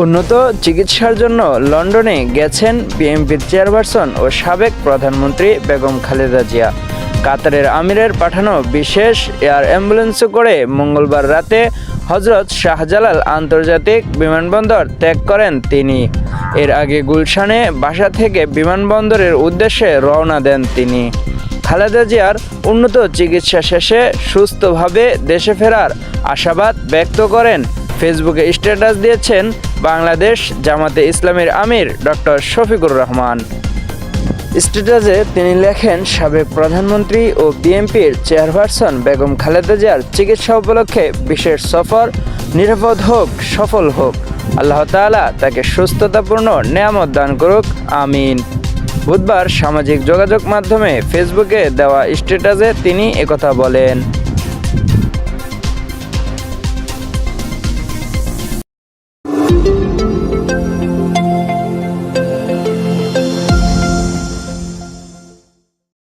উন্নত চিকিৎসার জন্য লন্ডনে গেছেন বিএনপির চেয়ারপারসন ও সাবেক প্রধানমন্ত্রী বেগম খালেদা জিয়া। কাতারের আমিরের পাঠানো বিশেষ এয়ার অ্যাম্বুলেন্সে করে মঙ্গলবার রাতে হজরত শাহজালাল আন্তর্জাতিক বিমানবন্দর ত্যাগ করেন তিনি। এর আগে গুলশানে বাসা থেকে বিমানবন্দরের উদ্দেশ্যে রওনা দেন তিনি। খালেদা জিয়ার উন্নত চিকিৎসা শেষে সুস্থভাবে দেশে ফেরার আশাবাদ ব্যক্ত করেন। ফেসবুকে স্ট্যাটাস দিয়েছেন বাংলাদেশ জামাতে ইসলামের আমির ডক্টর শফিকুর রহমান। স্ট্যাটাসে তিনি লেখেন, সাবেক প্রধানমন্ত্রী ও বিএনপির চেয়ারপারসন বেগম খালেদা জিয়ার চিকিৎসা উপলক্ষে বিশেষ সফর, নিরাপদ হোক, সফল হোক। আল্লাহ তাআলা তাকে সুস্থতাপূর্ণ নিয়ামত দান করুক, আমিন। বুধবার সামাজিক যোগাযোগ মাধ্যমে ফেসবুকে দেওয়া স্ট্যাটাসে তিনি একথা বলেন।